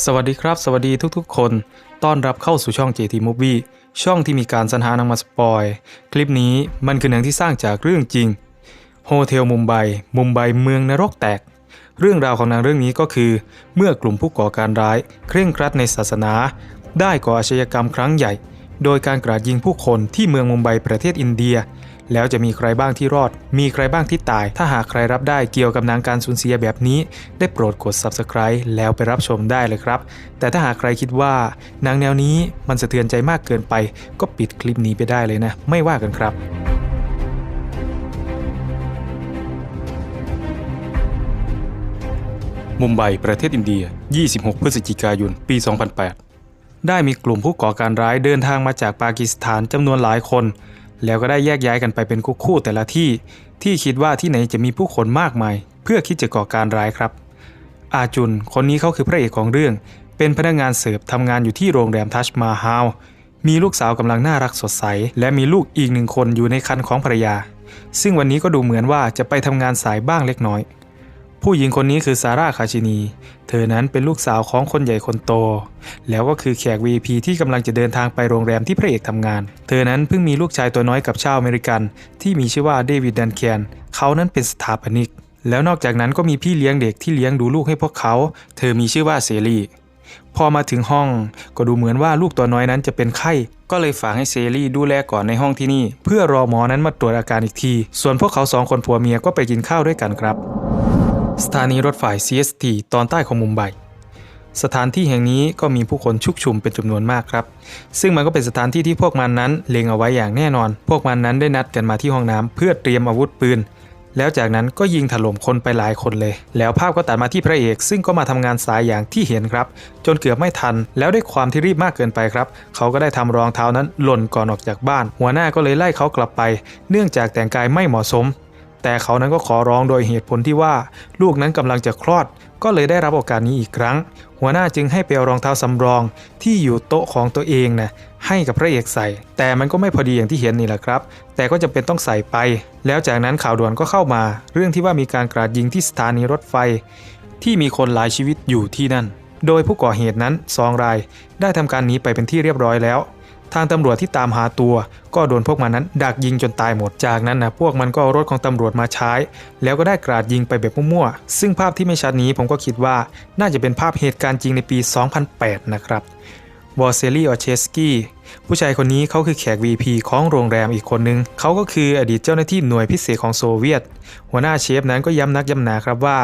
สวัสดีครับ สวัสดีทุกๆ คน ต้อนรับเข้าสู่ช่อง JT Movie ช่องที่มีการสรรหาหนังมาสปอย คลิปนี้มันคือหนังที่สร้างจากเรื่องจริงโฮเทลมุมไบมุมไบเมืองนรกแตก เรื่องราวของหนังเรื่องนี้ก็คือ เมื่อกลุ่มผู้ก่อการร้าย เคร่งครัดในศาสนา ได้ก่ออาชญากรรมครั้งใหญ่ โดยการกราดยิงผู้คนที่เมืองมุมไบประเทศอินเดีย แล้วจะมีใครบ้างที่รอด มีใครบ้างที่ตาย ถ้าหากใครรับได้เกี่ยวกับนังการสูญเสียแบบนี้ ได้โปรดกด subscribe แล้วไปรับชมได้เลยครับ แต่ถ้าหากใครคิดว่านังแนวนี้มันสะเทือนใจมากเกินไป ก็ปิดคลิปนี้ไปได้เลยนะ ไม่ว่ากันครับมุมไบประเทศอินเดีย 26 พฤศจิกายน ปี 2008 ได้มีกลุ่มผู้ก่อการร้ายเดินทางมาจากปากีสถานจำนวนหลายคน แล้วก็ได้แยกย้ายกันไปเป็นคู่ๆแต่ละที่ ที่คิดว่าที่ไหนจะมีผู้คนมากมาย เพื่อคิดจะก่อการร้ายครับ อาจุน คนนี้เขาคือพระเอกของเรื่อง เป็นพนักงานเสิร์ฟทำงานอยู่ที่โรงแรมทัชมาฮาลมีลูกสาวกำลังน่ารักสดใส และมีลูกอีกหนึ่งคนอยู่ในคันของภรรยา ซึ่งวันนี้ก็ดูเหมือนว่าจะไปทำงานสายบ้างเล็กน้อย ผู้หญิงคนนี้คือซาร่าคาชินี เธอนั้นเป็นลูกสาวของคนใหญ่คนโต แล้วก็คือแขก VIP ที่กำลังจะเดินทางไปโรงแรมที่พระเอกทำงาน เธอนั้นเพิ่งมีลูกชายตัวน้อยกับชาวอเมริกัน ที่มีชื่อว่าเดวิดดันแคนเขานั้นเป็นสถาปนิก แล้วนอกจากนั้นก็มีพี่เลี้ยงเด็กที่เลี้ยงดูลูกให้พวกเขา เธอมีชื่อว่าเซรีพอมาถึงห้องก็ดูเหมือนว่าลูกตัวน้อยนั้นจะเป็นไข้ ก็เลยฝากให้เซรีดูแลก่อนในห้องที่นี่ เพื่อรอหมอนั้นมาตรวจอาการอีกที ส่วนพวกเขาสองคนผัวเมียก็ไปกินข้าวด้วยกันครับ สถานีรถไฟ CST ตอนใต้ของมุมไบ สถานที่แห่งนี้ก็มีผู้คนชุกชุมเป็นจำนวนมากครับ ซึ่งมันก็เป็นสถานที่ที่พวกมันนั้นเล็งเอาไว้อย่างแน่นอน พวกมันนั้นได้นัดกันมาที่ห้องน้ำเพื่อเตรียมอาวุธปืน แล้วจากนั้นก็ยิงถล่มคนไปหลายคนเลย แล้วภาพก็ตัดมาที่พระเอก ซึ่งก็มาทำงานสายอย่างที่เห็นครับ จนเกือบไม่ทัน แล้วด้วยความที่รีบมากเกินไปครับ เขาก็ได้ทำรองเท้านั้นหล่นก่อนออกจากบ้าน หัวหน้าก็เลยไล่เขากลับไป เนื่องจากแต่งกายไม่เหมาะสม แต่เขานั้นก็ขอร้องโดยเหตุผลที่ว่าลูกนั้นกำลังจะคลอด ก็เลยได้รับโอกาสนี้อีกครั้ง หัวหน้าจึงให้ไปเอารองเท้าสำรองที่อยู่โต๊ะของตัวเองนะให้กับพระเอกใส่ แต่มันก็ไม่พอดีอย่างที่เห็นนี่แหละครับ แต่ก็จะเป็นต้องใส่ไป แล้วจากนั้นข่าวด่วนก็เข้ามา เรื่องที่ว่ามีการกราดยิงที่สถานีรถไฟ ที่มีคนหลายชีวิตอยู่ที่นั่น โดยผู้ก่อเหตุนั้นสองราย ได้ทำการหนีไปเป็นที่เรียบร้อยแล้ว ทางตำรวจที่ตามหาตัว ก็โดนพวกมันนั้นดักยิงจนตายหมด จากนั้นนะพวกมันก็เอารถของตำรวจมาใช้ แล้วก็ได้กราดยิงไปแบบมั่วๆ ซึ่งภาพที่ไม่ชัดนี้ผมก็คิดว่าน่าจะเป็นภาพเหตุการณ์จริงในปี 2008 นะครับวอร์เซลีออเชสกี้ ผู้ชายคนนี้เขาคือแขก VP ของโรงแรมอีกคนนึง เขาก็คืออดีตเจ้าหน้าที่หน่วยพิเศษของโซเวียต หัวหน้าเชฟนั้นก็ย้ำนักย้ำหนาครับว่า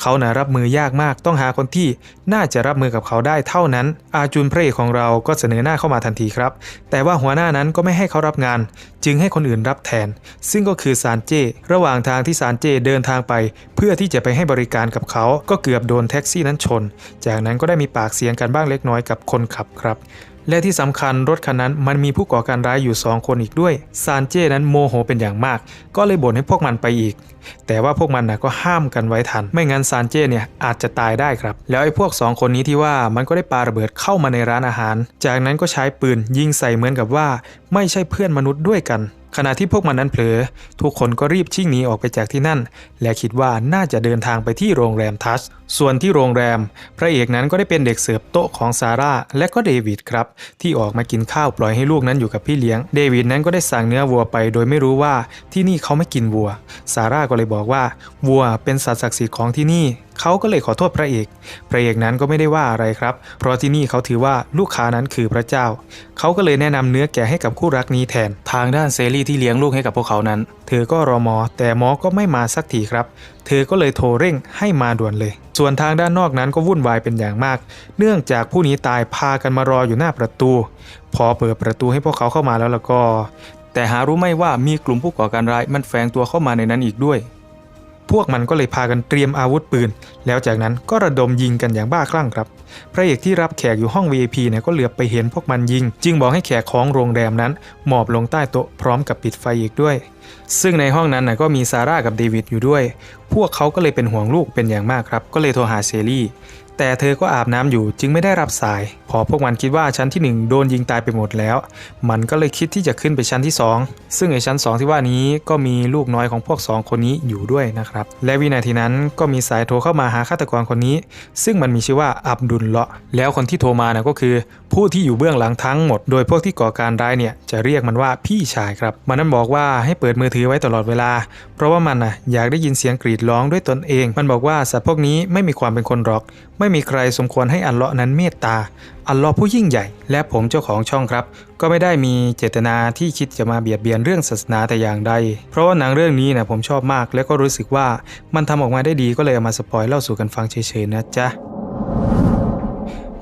เขาน่ะรับมือยากมาก ต้องหาคนที่น่าจะรับมือกับเขาได้เท่านั้น อาจุนพระเอกของเราก็เสนอหน้าเข้ามาทันทีครับ แต่ว่าหัวหน้านั้นก็ไม่ให้เขารับงาน จึงให้คนอื่นรับแทน ซึ่งก็คือซานเจ ระหว่างทางที่ซานเจเดินทางไป เพื่อที่จะไปให้บริการกับเขา ก็เกือบโดนแท็กซี่นั้นชน จากนั้นก็ได้มีปากเสียงกันบ้างเล็กน้อยกับคนขับครับ และที่สำคัญรถคันนั้นมันมีผู้ก่อการร้ายอยู่ 2 คนอีกด้วยซานเจ้นั้นโมโหเป็นอย่างมาก ก็เลยบ่นให้พวกมันไปอีก แต่ว่าพวกมันนะก็ห้ามกันไว้ทัน ไม่งั้นซานเจ้เนี่ยอาจจะตายได้ครับ แล้วไอ้พวก 2 คนนี้ที่ว่ามันก็ได้ปาระเบิดเข้ามาในร้านอาหาร จากนั้นก็ใช้ปืนยิงใส่เหมือนกับว่า ไม่ใช่เพื่อนมนุษย์ด้วยกัน ขณะที่พวกมันนั้นเผลอ ทุกคนก็รีบชิ่งหนีออกไปจากที่นั่น และคิดว่าน่าจะเดินทางไปที่โรงแรมทัช ส่วนที่โรงแรม พระเอกนั้นก็ได้เป็นเด็กเสิร์ฟโต๊ะของซาร่าและก็เดวิดครับ ที่ออกมากินข้าวปล่อยให้ลูกนั้นอยู่กับพี่เลี้ยง เดวิดนั้นก็ได้สั่งเนื้อวัวไป โดยไม่รู้ว่าที่นี่เขาไม่กินวัว ซาร่าก็เลยบอกว่าวัวเป็นสัตว์ศักดิ์สิทธิ์ของที่นี่ เขาก็เลยขอโทษพระเอก พระเอกนั้นก็ไม่ได้ว่าอะไรครับ เพราะที่นี่เขาถือว่าลูกค้านั้นคือพระเจ้า เขาก็เลยแนะนำเนื้อแกะให้กับคู่รักนี้แทน ทางด้านเซรีที่เลี้ยงลูกให้กับพวกเขานั้น เธอก็รอหมอ แต่หมอก็ไม่มาสักทีครับ เธอก็เลยโทรเร่งให้มาด่วนเลย ส่วนทางด้านนอกนั้นก็วุ่นวายเป็นอย่างมาก เนื่องจากผู้นี้ตายพากันมารออยู่หน้าประตู พอเปิดประตูให้พวกเขาเข้ามาแล้วแล้วก็ แต่หารู้ไม่ว่ามีกลุ่มผู้ก่อการร้ายมันแฝงตัวเข้ามาในนั้นอีกด้วย พวกมันก็เลยพากันเตรียมอาวุธปืน แล้วจากนั้นก็ระดมยิงกันอย่างบ้าคลั่งครับ พระเอกที่รับแขกอยู่ห้อง VIP เนี่ยก็เหลือบไปเห็นพวกมันยิง จึงบอกให้แขกของโรงแรมนั้น หมอบลงใต้โต๊ะพร้อมกับปิดไฟอีกด้วย ซึ่งในห้องนั้นนะก็มีซาร่ากับเดวิดอยู่ด้วย พวกเขาก็เลยเป็นห่วงลูกเป็นอย่างมากครับ ก็เลยโทรหาเซรี แต่เธอก็อาบน้ำอยู่จึงไม่ได้รับสาย พอพวกมันคิดว่าชั้นที่หนึ่งโดนยิงตายไปหมดแล้ว มันก็เลยคิดที่จะขึ้นไปชั้นที่สองซึ่งไอชั้นสองที่ว่านี้ก็มีลูกน้อยของพวกสองคนนี้อยู่ด้วยนะครับ และวินาทีนั้นก็มีสายโทรเข้ามาหาฆาตกรคนนี้ ซึ่งมันมีชื่อว่าอับดุลเลาะห์แล้วคนที่โทรมานะก็คือ ผู้ที่อยู่เบื้องหลังทั้งหมด โดยพวกที่ก่อการร้ายเนี่ยจะเรียกมันว่าพี่ชายครับ มันนั้นบอกว่าให้เปิดมือถือไว้ตลอดเวลา เพราะว่ามันนะอยากได้ยินเสียงกรีดร้องด้วยตนเอง มันบอกว่าสัตว์พวกนี้ไม่มีความเป็นคนหรอกไไม่มีใครสมควรให้อัลเลาะห์นั้นเมตตา อัลลอฮ์ผู้ยิ่งใหญ่ และผมเจ้าของช่องครับ ก็ไม่ได้มีเจตนาที่คิดจะมาเบียดเบียนเรื่องศาสนาแต่อย่างใด เพราะว่าหนังเรื่องนี้นะผมชอบมาก และก็รู้สึกว่ามันทำออกมาได้ดีก็เลยเอามาสปอยเล่าสู่กันฟังเฉยๆนะจ๊ะ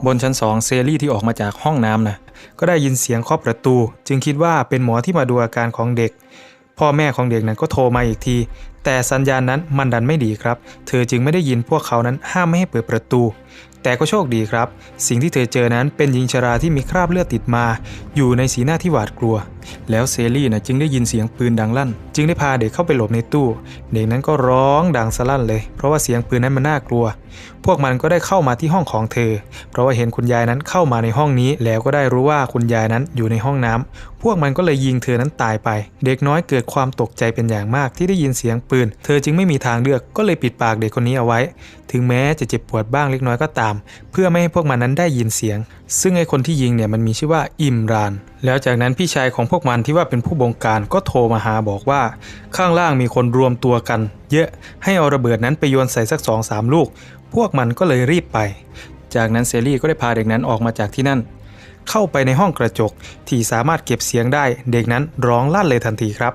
บนชั้นสองเซรี่ที่ออกมาจากห้องน้ำนะก็ได้ยินเสียงเคาะประตู จึงคิดว่าเป็นหมอที่มาดูอาการของเด็ก พ่อแม่ของเด็กนั้นก็โทรมาอีกที แต่สัญญาณนั้นมันดันไม่ดีครับ เธอจึงไม่ได้ยินพวกเขานั้นห้ามไม่ให้เปิดประตู แต่ก็โชคดีครับ สิ่งที่เธอเจอนั้นเป็นหญิงชราที่มีคราบเลือดติดมา อยู่ในสีหน้าที่หวาดกลัว แล้วเซรี่นะจึงได้ยินเสียงปืนดังลั่น จึงได้พาเด็กเข้าไปหลบในตู้ เด็กนั้นก็ร้องดังสลั่นเลย เพราะว่าเสียงปืนนั้นมันน่ากลัว พวกมันก็ได้เข้ามาที่ห้องของเธอ เพราะว่าเห็นคุณยายนั้นเข้ามาในห้องนี้ แล้วก็ได้รู้ว่าคุณยายนั้นอยู่ในห้องน้ำพวกมันก็เลยยิงเธอนั้นตายไป เด็กน้อยเกิดความตกใจเป็นอย่างมากที่ได้ยินเสียงปืน เธอจึงไม่มีทางเลือกก็เลยปิดปากเด็กคนนี้เอาไว้ ถึงแม้จะเจ็บปวดบ้างเล็กน้อยก็ตาม เพื่อไม่ให้พวกมันนั้นได้ยินเสียง ซึ่งไอ้คนที่ยิงเนี่ยมันมีชื่อว่าอิมราน แล้วจากนั้นพี่ชายของพวกมันที่ว่าเป็นผู้บงการก็โทรมาหาบอกว่า ข้างล่างมีคนรวมตัวกัน เยอะให้เอาระเบิดนั้นไปโยนใส่สักสองสามลูก พวกมันก็เลยรีบไป จากนั้นเซรี่ก็ได้พาเด็กนั้นออกมาจากที่นั่น เข้าไปในห้องกระจกที่สามารถเก็บเสียงได้ เด็กนั้นร้องลั่นเลยทันทีครับ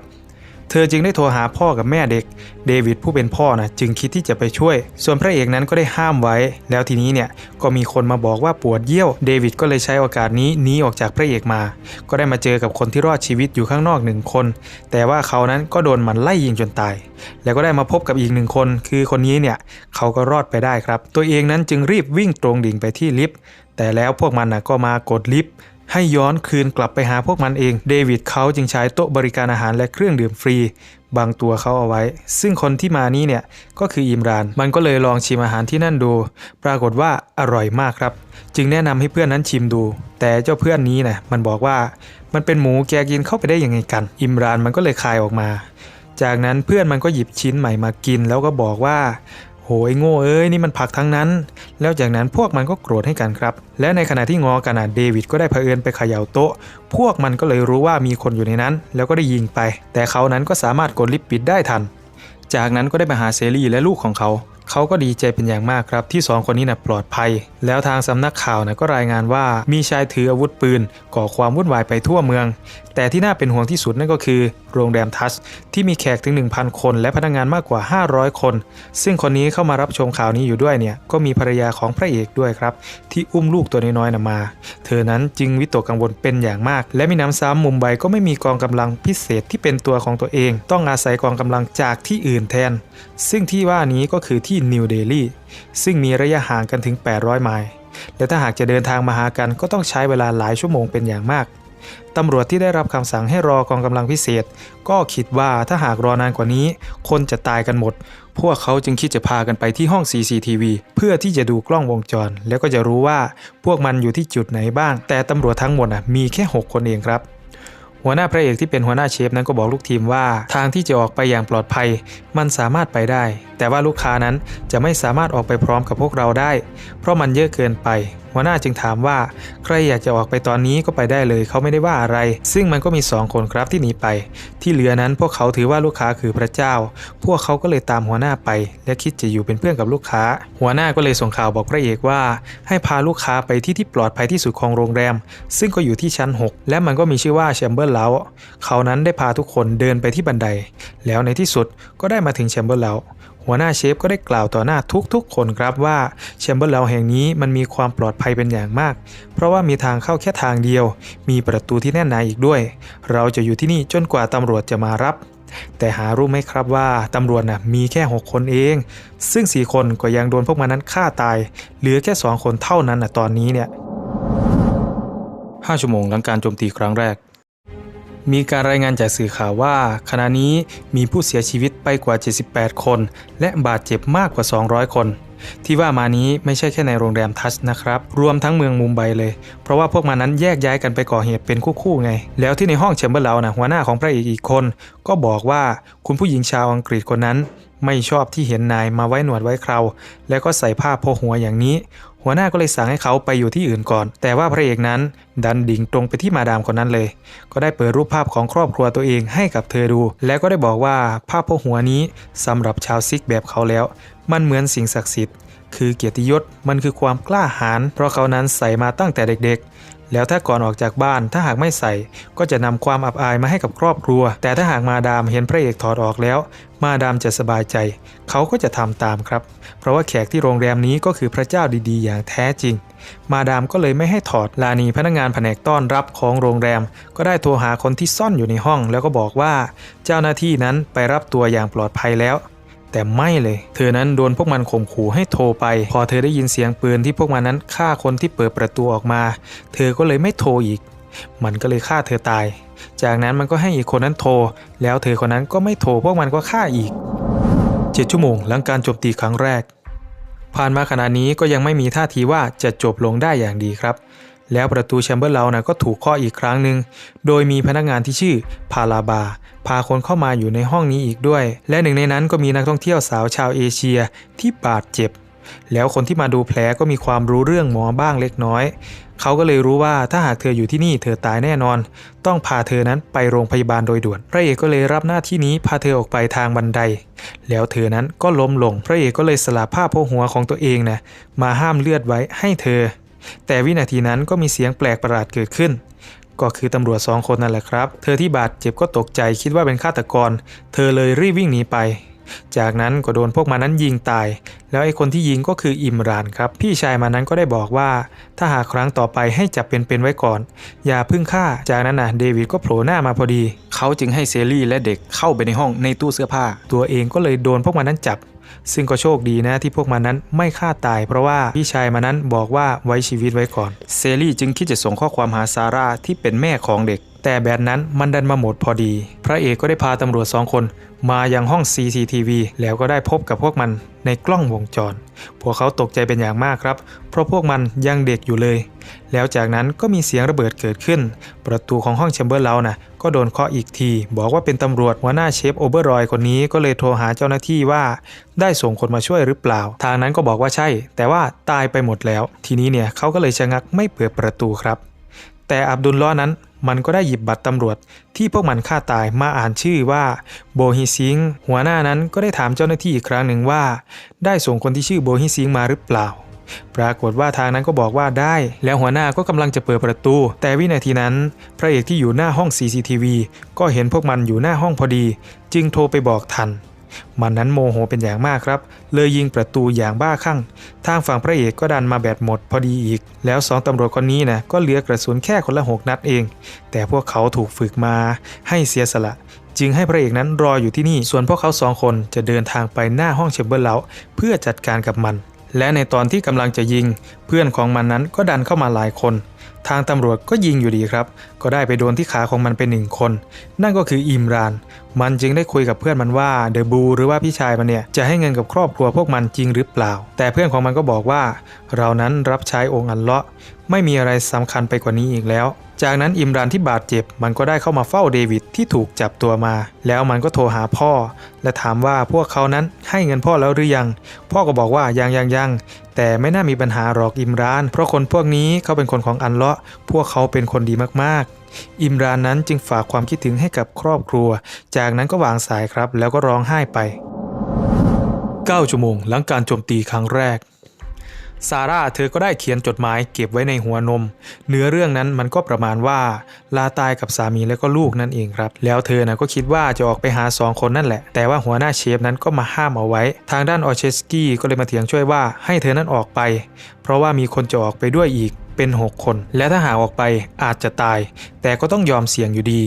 เธอจึงได้โทรหาพ่อกับแม่เด็ก เดวิดผู้เป็นพ่อนะจึงคิดที่จะไปช่วย ส่วนพระเอกนั้นก็ได้ห้ามไว้ แล้วทีนี้เนี่ยก็มีคนมาบอกว่าปวดเยี่ยว เดวิดก็เลยใช้โอกาสนี้หนีออกจากพระเอกมา ก็ได้มาเจอกับคนที่รอดชีวิตอยู่ข้างนอกหนึ่งคน แต่ว่าเขานั้นก็โดนมันไล่ยิงจนตาย แล้วก็ได้มาพบกับอีกหนึ่งคน คือคนนี้เนี่ยเขาก็รอดไปได้ครับ ตัวเองนั้นจึงรีบวิ่งตรงดิ่งไปที่ลิฟต์แต่แล้วพวกมันนะก็มากดลิฟต์ ให้ย้อนคืนกลับไปหาพวกมันเอง เดวิดเขาจึงใช้โต๊ะบริการอาหารและเครื่องดื่มฟรี บางตัวเขาเอาไว้ ซึ่งคนที่มานี้เนี่ย ก็คืออิมราน มันก็เลยลองชิมอาหารที่นั่นดู ปรากฏว่าอร่อยมากครับ จึงแนะนำให้เพื่อนนั้นชิมดู แต่เจ้าเพื่อนนี้นะมันบอกว่ามันเป็นหมูแกกินเข้าไปได้ยังไงกัน อิมรานมันก็เลยคายออกมา จากนั้นเพื่อนมันก็หยิบชิ้นใหม่มากิน แล้วก็บอกว่า โหยโง่เอ้ยนี่มันผักทั้งนั้น แล้วจากนั้นพวกมันก็โกรธให้กันครับ และในขณะที่งอกันอะเดวิดก็ได้เผอิญไปเขย่าโต๊ะ พวกมันก็เลยรู้ว่ามีคนอยู่ในนั้น แล้วก็ได้ยิงไป แต่เขานั้นก็สามารถกดลิฟต์ปิดได้ทัน จากนั้นก็ได้ไปหาเซรีและลูกของเขา เขาก็ดีใจเป็นอย่างมากครับที่สองคนนี้นะปลอดภัย แล้วทางสำนักข่าวนะก็รายงานว่ามีชายถืออาวุธปืน ก่อความวุ่นวายไปทั่วเมือง แต่ที่น่าเป็นห่วงที่สุดนั่นก็คือ โรงแรมทัสที่มีแขกถึง 1,000 คน และพนักงานมากกว่า 500 คน ซึ่งคนนี้เข้ามารับชมข่าวนี้อยู่ด้วยเนี่ยก็มีภรรยาของพระเอกด้วยครับ ที่อุ้มลูกตัวน้อยๆนะมา เธอนั้นจึงวิตกกังวลเป็นอย่างมาก และมีน้ำซ้ำมุมไบก็ไม่มีกองกำลังพิเศษที่เป็นตัวของตัวเอง ต้องอาศัยกองกำลังจากที่อื่นแทน ซึ่งที่ว่านี้ก็คือที่นิวเดลีซึ่งมีระยะห่างกันถึง 800 ไมล์และถ้าหากจะเดินทางมาหากันก็ต้องใช้เวลาหลายชั่วโมงเป็นอย่างมากตำรวจที่ได้รับคำสั่งให้รอกองกำลังพิเศษ ก็คิดว่าถ้าหากรอนานกว่านี้ คนจะตายกันหมด พวกเขาจึงคิดจะพากันไปที่ห้อง CCTV เพื่อที่จะดูกล้องวงจร แล้วก็จะรู้ว่าพวกมันอยู่ที่จุดไหนบ้าง แต่ตำรวจทั้งหมดมีแค่ 6 คนเองครับ หัวหน้าพระเอกที่เป็นหัวหน้าเชฟนั้นก็บอกลูกทีมว่า ทางที่จะออกไปอย่างปลอดภัย มันสามารถไปได้ แต่ว่าลูกค้านั้นจะไม่สามารถออกไปพร้อมกับพวกเราได้ เพราะมันเยอะเกินไป หัวหน้าจึงถามว่า ใครอยากจะออกไปตอนนี้ก็ไปได้เลย เขาไม่ได้ว่าอะไร ซึ่งมันก็มีสองคนครับที่หนีไป ที่เหลือนั้นพวกเขาถือว่าลูกค้าคือพระเจ้า พวกเขาก็เลยตามหัวหน้าไป และคิดจะอยู่เป็นเพื่อนกับลูกค้า หัวหน้าก็เลยส่งข่าวบอกพระเอกว่า ให้พาลูกค้าไปที่ที่ปลอดภัยที่สุดของโรงแรม ซึ่งก็อยู่ที่ชั้น 6 และมันก็มีชื่อว่าแชมเบอร์เลาเขานั้นได้พาทุกคนเดินไปที่บันได แล้วในที่สุดก็ได้มาถึงแชมเบอร์เลา หัวหน้าเชฟก็ได้กล่าวต่อหน้าทุกๆ คนครับว่าแชมเบอร์เลาแห่งนี้มันมีความปลอดภัยเป็นอย่างมาก เพราะว่ามีทางเข้าแค่ทางเดียว มีประตูที่แน่นหนาอีกด้วย เราจะอยู่ที่นี่จนกว่าตำรวจจะมารับ แต่หารู้ไหมครับว่าตำรวจน่ะมีแค่ 6 คนเอง ซึ่ง 4 คนก็ยังโดนพวกมันนั้นฆ่าตาย เหลือแค่ 2 คนเท่านั้นนะตอนนี้เนี่ย5ชั่วโมงหลังการโจมตีครั้งแรก มีการรายงานจากสื่อข่าวว่า ขณะนี้มีผู้เสียชีวิตไปกว่า 78 คน และบาดเจ็บมากกว่า 200 คนที่ว่ามานี้ไม่ใช่แค่ในโรงแรมทัชนะครับ รวมทั้งเมืองมุมไบเลย เพราะว่าพวกมันนั้นแยกย้ายกันไปก่อเหตุเป็นคู่ๆไง แล้วที่ในห้องแชมเบอร์เลานะหัวหน้าของพระเอกอีกคน ก็บอกว่าคุณผู้หญิงชาวอังกฤษคนนั้น ไม่ชอบที่เห็นนายมาไว้หนวดไว้เคราแล้วก็ใส่ผ้าโพหัวอย่างนี้ หัวหน้าก็เลยสั่งให้เขาไปอยู่ที่อื่นก่อน แต่ว่าพระเอกนั้น ดันดิ่งตรงไปที่มาดามคนนั้นเลย ก็ได้เปิดรูปภาพของครอบครัวตัวเองให้กับเธอดู แล้วก็ได้บอกว่าภาพโพหัวนี้สำหรับชาวซิกแบบเขาแล้ว มันเหมือนสิ่งศักดิ์สิทธิ์ คือเกียรติยศมันคือความกล้าหาญเพราะเขานั้นใส่มาตั้งแต่เด็กๆ แล้วถ้าก่อนออกจากบ้านถ้าหากไม่ใส่ ก็จะนำความอับอายมาให้กับครอบครัว แต่ถ้าหากมาดามเห็นพระเอกถอดออกแล้ว มาดามจะสบายใจ เขาก็จะทำตามครับ เพราะว่าแขกที่โรงแรมนี้ก็คือพระเจ้าดีๆ อย่างแท้จริง มาดามก็เลยไม่ให้ถอดลานีพนักงานแผนกต้อนรับของโรงแรม ก็ได้โทรหาคนที่ซ่อนอยู่ในห้อง แล้วก็บอกว่า เจ้าหน้าที่นั้นไปรับตัวอย่างปลอดภัยแล้ว แต่ไม่เลย เธอนั้นโดนพวกมันข่มขู่ให้โทรไป พอเธอได้ยินเสียงปืนที่พวกมันนั้นฆ่าคนที่เปิดประตูออกมา เธอก็เลยไม่โทรอีก มันก็เลยฆ่าเธอตาย จากนั้นมันก็ให้อีกคนนั้นโทร แล้วเธอคนนั้นก็ไม่โทรพวกมันก็ฆ่าอีก 7 ชั่วโมงหลังการโจมตีครั้งแรก ผ่านมาขณะนี้ก็ยังไม่มีท่าทีว่าจะจบลงได้อย่างดีครับ แล้วประตูแชมเบอร์เลานะก็ถูกเคาะอีกครั้งหนึ่ง โดยมีพนักงานที่ชื่อพาลาบา พาคนเข้ามาอยู่ในห้องนี้อีกด้วย และหนึ่งในนั้นก็มีนักท่องเที่ยวสาวชาวเอเชียที่บาดเจ็บ แล้วคนที่มาดูแผลก็มีความรู้เรื่องหมอบ้างเล็กน้อย เขาก็เลยรู้ว่าถ้าหากเธออยู่ที่นี่เธอตายแน่นอน ต้องพาเธอนั้นไปโรงพยาบาลโดยด่วน พระเอกก็เลยรับหน้าที่นี้พาเธอออกไปทางบันได แล้วเธอนั้นก็ล้มลง พระเอกก็เลยสละผ้าโพหัวของตัวเองนะมาห้ามเลือดไว้ให้เธอ แต่วินาทีนั้นก็มีเสียงแปลกประหลาดเกิดขึ้น ก็คือตำรวจสองคนนั่นแหละครับ เธอที่บาดเจ็บก็ตกใจคิดว่าเป็นฆาตกร เธอเลยรีบวิ่งหนีไป จากนั้นก็โดนพวกมันนั้นยิงตาย แล้วไอ้คนที่ยิงก็คืออิมรานครับ พี่ชายมันนั้นก็ได้บอกว่า ถ้าหากครั้งต่อไปให้จับเป็นๆไว้ก่อน อย่าเพึ่งฆ่า จากนั้นนะเดวิดก็โผล่หน้ามาพอดี เขาจึงให้เซรี่และเด็กเข้าไปในห้องในตู้เสื้อผ้า ตัวเองก็เลยโดนพวกมันนั้นจับ ซึ่งก็โชคดีนะที่พวกมันนั้นไม่ฆ่าตาย เพราะว่าพี่ชายมันนั้นบอกว่าไว้ชีวิตไว้ก่อน เซรี่จึงคิดจะส่งข้อความหาซาร่าที่เป็นแม่ของเด็ก แต่แบบนั้นมันดันมาหมดพอดี พระเอกก็ได้พาตำรวจสองคน มายังห้อง CCTV แล้วก็ได้พบกับพวกมันในกล้องวงจร พวกเขาตกใจเป็นอย่างมากครับ เพราะพวกมันยังเด็กอยู่เลย แล้วจากนั้นก็มีเสียงระเบิดเกิดขึ้น ประตูของห้องแชมเบอร์เลานะก็โดนเคาะอีกที บอกว่าเป็นตำรวจหัวหน้าเชฟโอเบอร์รอยคนนี้ก็เลยโทรหาเจ้าหน้าที่ว่า ได้ส่งคนมาช่วยหรือเปล่า ทางนั้นก็บอกว่าใช่ แต่ว่าตายไปหมดแล้ว ทีนี้เนี่ยเขาก็เลยชะงักไม่เปิดประตูครับ แต่อับดุลล้อนั้นมันก็ได้หยิบบัตรตำรวจที่พวกมันฆ่าตายมาอ่านชื่อว่าโบฮิซิง หัวหน้านั้นก็ได้ถามเจ้าหน้าที่อีกครั้งหนึ่งว่า ได้ส่งคนที่ชื่อโบฮิซิงมาหรือเปล่า ปรากฏว่าทางนั้นก็บอกว่าได้ แล้วหัวหน้าก็กำลังจะเปิดประตู แต่วินาทีนั้น พระเอกที่อยู่หน้าห้อง CCTV ก็เห็นพวกมันอยู่หน้าห้องพอดี จึงโทรไปบอกทัน มันนั้นโมโหเป็นอย่างมากครับ เลยยิงประตูอย่างบ้าคลั่ง ทางฝั่งพระเอกก็ดันมาแบตหมดพอดีอีก แล้วสองตำรวจคนนี้นะก็เหลือกระสุนแค่คนละหกนัดเอง แต่พวกเขาถูกฝึกมาให้เสียสละจึงให้พระเอกนั้นรออยู่ที่นี่ ส่วนพวกเขาสองคนจะเดินทางไปหน้าห้องแชมเบอร์เลาเพื่อจัดการกับมัน และในตอนที่กำลังจะยิง เพื่อนของมันนั้นก็ดันเข้ามาหลายคน ทางตำรวจก็ยิงอยู่ดีครับ ก็ได้ไปโดนที่ขาของมันเป็นหนึ่งคน นั่นก็คืออิมราน มันจึงได้คุยกับเพื่อนมันว่าเดอะบูหรือว่าพี่ชายมันเนี่ยจะให้เงินกับครอบครัวพวกมันจริงหรือเปล่า แต่เพื่อนของมันก็บอกว่า เรานั้นรับใช้องค์อัลเลาะห์ไม่มีอะไรสำคัญไปกว่านี้อีกแล้ว จากนั้นอิมรานที่บาดเจ็บ มันก็ได้เข้ามาเฝ้าเดวิดที่ถูกจับตัวมา แล้วมันก็โทรหาพ่อ และถามว่าพวกเขานั้นให้เงินพ่อแล้วหรือยัง พ่อก็บอกว่ายังยังยังแต่ไม่น่ามีปัญหาหรอกอิมราน เพราะคนพวกนี้เขาเป็นคนของอัลเลาะพวกเขาเป็นคนดีมากๆ อิมรานนั้นจึงฝากความคิดถึงให้กับครอบครัว จากนั้นก็วางสายครับ แล้วก็ร้องไห้ไป 9 ชั่วโมง หลังการโจมตีครั้งแรก ซาร่าเธอก็ได้เขียนจดหมายเก็บไว้ในหัวนม เนื้อเรื่องนั้นมันก็ประมาณว่าลาตายกับสามีและก็ลูกนั่นเองครับ แล้วเธอนะก็คิดว่าจะออกไปหาสองคนนั่นแหละ แต่ว่าหัวหน้าเชฟนั้นก็มาห้ามเอาไว้ ทางด้านออเชสกี้ก็เลยมาเถียงช่วยว่าให้เธอนั้นออกไป เพราะว่ามีคนจะออกไปด้วยอีก เป็น 6 คน และถ้าหากออกไปอาจจะตาย แต่ก็ต้องยอมเสี่ยงอยู่ดี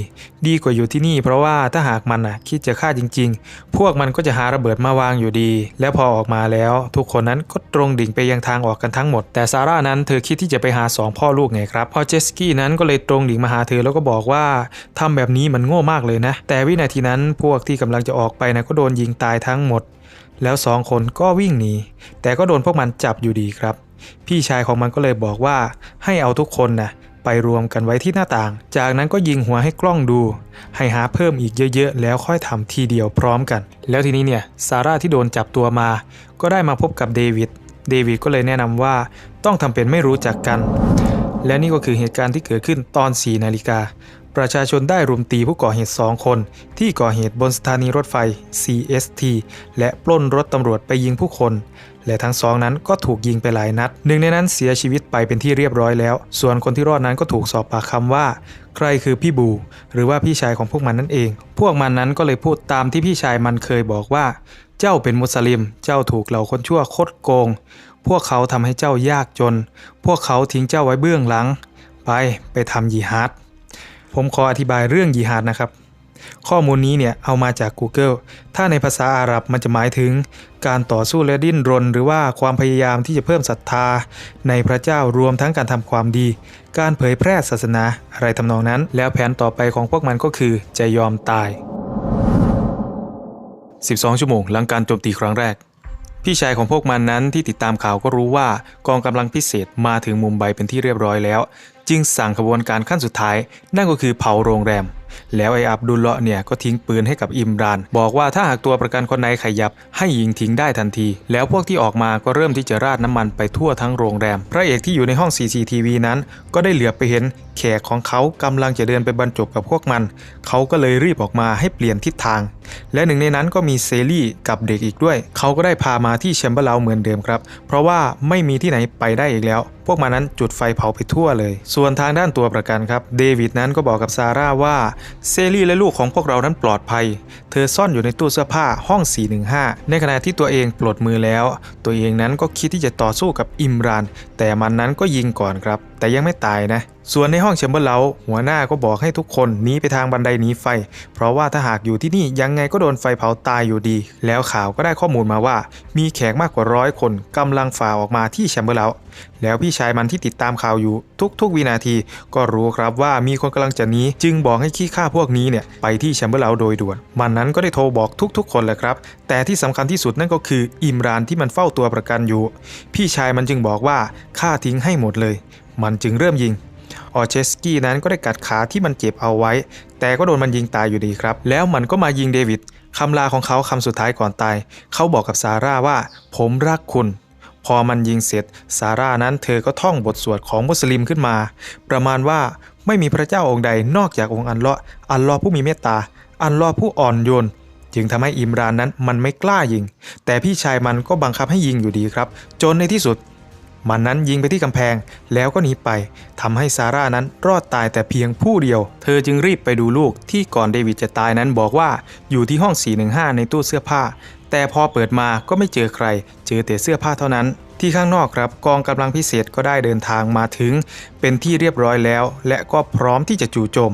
ดีกว่าอยู่ที่นี่ เพราะว่าถ้าหากมันอะคิดจะฆ่าจริง ๆ พวกมันก็จะหาระเบิดมาวางอยู่ดี และพอออกมาแล้ว ทุกคนนั้นก็ตรงดิ่งไปยังทางออกกันทั้งหมด แต่ซาร่านั้นเธอคิดที่จะไปหาสองพ่อลูกไงครับพอเจสกี้นั้นก็เลยตรงดิ่งมาหาเธอแล้วก็บอกว่าทำแบบนี้มันโง่มากเลยนะ แต่วินาทีนั้นพวกที่กำลังจะออกไปนะก็โดนยิงตายทั้งหมด แล้วสองคนก็วิ่งหนีแต่ก็โดนพวกมันจับอยู่ดีครับ พี่ชายของมันก็เลยบอกว่าให้เอาทุกคนนะไปรวมกันไว้ที่หน้าต่าง จากนั้นก็ยิงหัวให้กล้องดู ให้หาเพิ่มอีกเยอะๆ แล้วค่อยทำทีเดียวพร้อมกัน แล้วทีนี้เนี่ยซาร่าที่โดนจับตัวมา ก็ได้มาพบกับเดวิด เดวิดก็เลยแนะนำว่าต้องทำเป็นไม่รู้จักกัน และนี่ก็คือเหตุการณ์ที่เกิดขึ้นตอน 4 นาฬิกา ประชาชนได้รุมตีผู้ก่อเหตุ 2 คน ที่ก่อเหตุบนสถานีรถไฟ CST และปล้นรถตำรวจไปยิงผู้คน และทั้งสองนั้นก็ถูกยิงไปหลายนัด หนึ่งในนั้นเสียชีวิตไปเป็นที่เรียบร้อยแล้ว ส่วนคนที่รอดนั้นก็ถูกสอบปากคำว่า ใครคือพี่บู หรือว่าพี่ชายของพวกมันนั่นเอง พวกมันนั้นก็เลยพูดตามที่พี่ชายมันเคยบอกว่า เจ้าเป็นมุสลิม เจ้าถูกเหล่าคนชั่วคดโกง พวกเขาทำให้เจ้ายากจน พวกเขาทิ้งเจ้าไว้เบื้องหลัง ไปไปทำยีฮาดผมขออธิบายเรื่องยีฮาดนะครับ ข้อมูลนี้เนี่ยเอามาจาก Google ถ้าในภาษาอาหรับมันจะหมายถึง การต่อสู้และดิ้นรน หรือว่าความพยายามที่จะเพิ่มศรัทธา ในพระเจ้ารวมทั้งการทำความดี การเผยแพร่ศาสนาอะไรทำนองนั้น แล้วแผนต่อไปของพวกมันก็คือจะยอมตาย 12 ชั่วโมงหลังการโจมตีครั้งแรกพี่ชายของพวกมันนั้นที่ติดตามข่าวก็รู้ว่ากองกำลังพิเศษมาถึงมุมไบเป็นที่เรียบร้อยแล้ว จึงสั่งขบวนการขั้นสุดท้าย นั่นก็คือเผาโรงแรม แล้วไอ้อับดุลเลาะเนี่ยก็ทิ้งปืนให้กับอิมราน บอกว่าถ้าหากตัวประกันคนไหนขยับ ให้ยิงทิ้งได้ทันที แล้วพวกที่ออกมาก็เริ่มที่จะราดน้ำมันไปทั่วทั้งโรงแรม พระเอกที่อยู่ในห้อง CCTV นั้น ก็ได้เหลือบไปเห็นแขกของเขากำลังจะเดินไปบรรจบกับพวกมัน เขาก็เลยรีบออกมาให้เปลี่ยนทิศทาง และหนึ่งในนั้นก็มีเซรี่กับเด็กอีกด้วย เขาก็ได้พามาที่แชมเบอร์เลาเหมือนเดิมครับ เพราะว่าไม่มีที่ไหนไปได้อีกแล้ว พวกมันนั้นจุดไฟเผาไปทั่วเลย ส่วนทางด้านตัวประกันครับ เดวิดนั้นก็บอกกับซาร่าว่าเซรี่และลูกของพวกเรานั้นปลอดภัย เธอซ่อนอยู่ในตู้เสื้อผ้าห้อง 415 ในขณะที่ตัวเองปลดมือแล้ว ตัวเองนั้นก็คิดที่จะต่อสู้กับอิมราน แต่มันนั้นก็ยิงก่อนครับ แต่ยังไม่ตายนะ ส่วนในห้องแชมเบอร์เลาหัวหน้าก็บอกให้ทุกคนหนีไปทางบันไดหนีไฟ เพราะว่าถ้าหากอยู่ที่นี่ยังไงก็โดนไฟเผาตายอยู่ดี แล้วข่าวก็ได้ข้อมูลมาว่า มีแขกมากกว่าร้อยคนกำลังฝ่าออกมาที่แชมเบอร์เลาแล้วพี่ชายมันที่ติดตามข่าวอยู่ทุกๆวินาที ก็รู้ครับว่ามีคนกำลังจะหนีจึงบอกให้ขี้ข้าพวกนี้เนี่ยไปที่แชมเบอร์เลาโดยด่วน มันนั้นก็ได้โทรบอกทุกๆ คนแหละครับ แต่ที่สำคัญที่สุดนั่นก็คืออิมรานที่มันเฝ้าตัวประกันอยู่ พี่ชายมันจึงบอกว่าฆ่าทิ้งให้หมดเลย มันจึงเริ่มยิงออเชสกี้นั้นก็ได้กัดขาที่มันเจ็บเอาไว้ แต่ก็โดนมันยิงตายอยู่ดีครับ แล้วมันก็มายิงเดวิดคำลาของเขาคำสุดท้ายก่อนตาย เขาบอกกับซาร่าว่า ผมรักคุณ พอมันยิงเสร็จ ซาร่านั้นเธอก็ท่องบทสวดของมุสลิมขึ้นมา ประมาณว่าไม่มีพระเจ้าองค์ใดนอกจากองค์อัลเลาะห์อัลเลอฮ์ผู้มีเมตตา อัลเลอฮ์ผู้อ่อนโยนจึงทำให้อิมรานนั้นมันไม่กล้ายิง แต่พี่ชายมันก็บังคับให้ยิงอยู่ดีครับ จนในที่สุด มันนั้นยิงไปที่กำแพงแล้วก็หนีไปทำให้ซาร่านั้นรอดตายแต่เพียงผู้เดียว เธอจึงรีบไปดูลูกที่ก่อนเดวิดจะตายนั้นบอกว่าอยู่ที่ห้อง 415 ในตู้เสื้อผ้า แต่พอเปิดมาก็ไม่เจอใคร เจอแต่เสื้อผ้าเท่านั้น ที่ข้างนอกครับกองกำลังพิเศษก็ได้เดินทางมาถึง เป็นที่เรียบร้อยแล้ว และก็พร้อมที่จะจู่โจม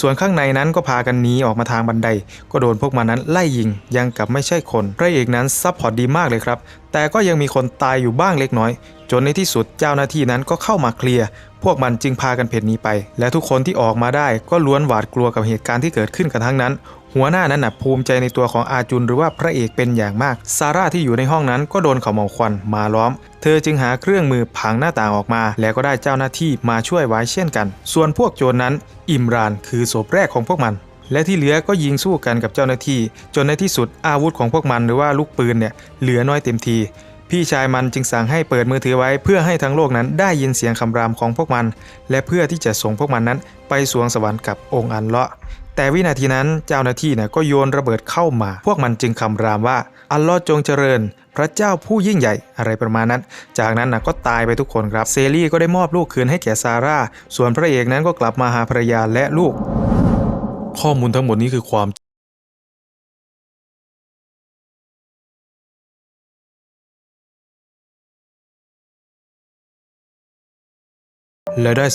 ส่วนข้างในนั้นก็พากันหนีออกมาทางบันได ก็โดนพวกมันนั้นไล่ยิงยังกับไม่ใช่คนพระเอกนั้นซับพอร์ตดีมากเลยครับ แต่ก็ยังมีคนตายอยู่บ้างเล็กน้อย จนในที่สุดเจ้าหน้าที่นั้นก็เข้ามาเคลียร์ พวกมันจึงพากันเพ่นหนีไป และทุกคนที่ออกมาได้ก็ล้วนหวาดกลัวกับเหตุการณ์ที่เกิดขึ้นกันทั้งนั้น หัวหน้านั้นนะภูมิใจในตัวของอาจุนหรือว่าพระเอกเป็นอย่างมาก ซาร่าที่อยู่ในห้องนั้นก็โดนเขาเมาควันมาล้อม เธอจึงหาเครื่องมือผังหน้าต่างออกมา แล้วก็ได้เจ้าหน้าที่มาช่วยไว้เช่นกัน ส่วนพวกโจรนั้น อิมรานคือศพแรกของพวกมัน และที่เหลือก็ยิงสู้กันกับเจ้าหน้าที่ จนในที่สุดอาวุธของพวกมันหรือว่าลูกปืนเนี่ยเหลือน้อยเต็มที พี่ชายมันจึงสั่งให้เปิดมือถือไว้ เพื่อให้ทั้งโลกนั้นได้ยินเสียงคำรามของพวกมัน และเพื่อที่จะส่งพวกมันนั้น ไปสวงสวรรค์กับองค์อันเลาะห์แต่วินาทีนั้นเจ้าหน้าที่เนี่ยก็โยนระเบิดเข้ามา พวกมันจึงคำรามว่า อัลลอฮ์จงเจริญ พระเจ้าผู้ยิ่งใหญ่อะไรประมาณนั้น จากนั้นนะก็ตายไปทุกคนครับ เซรี่ก็ได้มอบลูกคืนให้แก่ซาร่า ส่วนพระเอกนั้นก็กลับมาหาภรรยาและลูก ข้อมูลทั้งหมดนี้คือความและได้